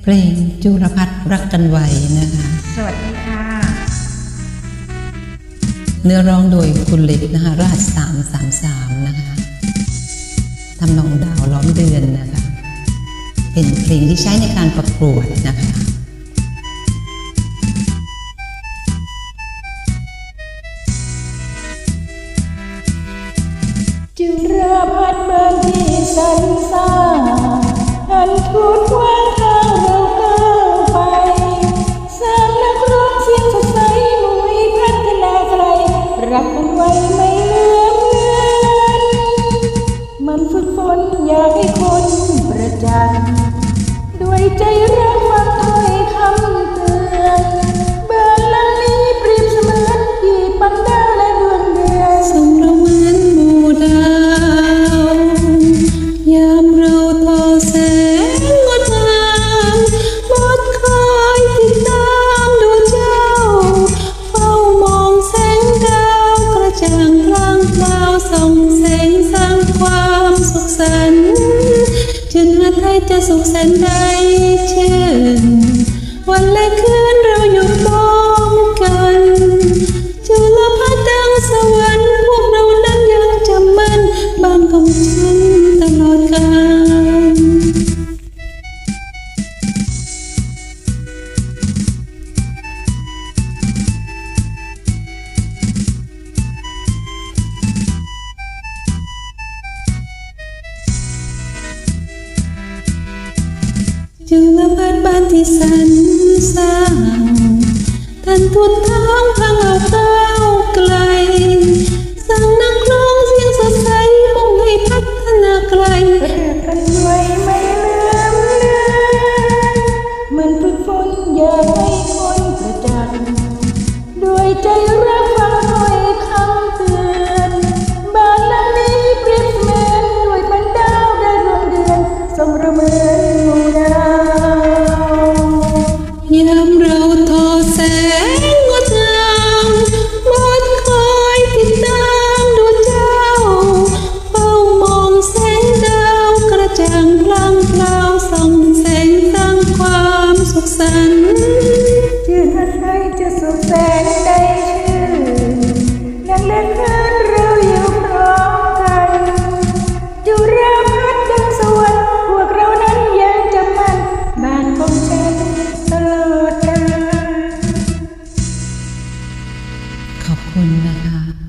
เพลงจุลพัฒน์รักกันไวนะคะ สวัสดีค่ะ เนื้อร้องโดยคุณเล็กนะคะรหัสสามสามสามนะคะทำนองดาวล้อมเดือนนะคะ เป็นเพลงที่ใช้ในการประกวดนะคะจุร น จะสุขสันต์ได้ชื่น วันและคืนเราอยู่พร้อมกันจุลพัฒดังสวรรค์พวกเรานั้นยังจำมันบ้านของฉันตลอดกาล จุละบานบ้านที่สันสร้างท่านทุนท้องพังเอาเต้าไกล สั่งนักร้องเสียงสดใสมุ่งให้พัฒนาไกลเรืกันไวยไม่เลื่มเลือนมันฝึกฝนอย่าให้คนประจันด้วยใจ 온나라.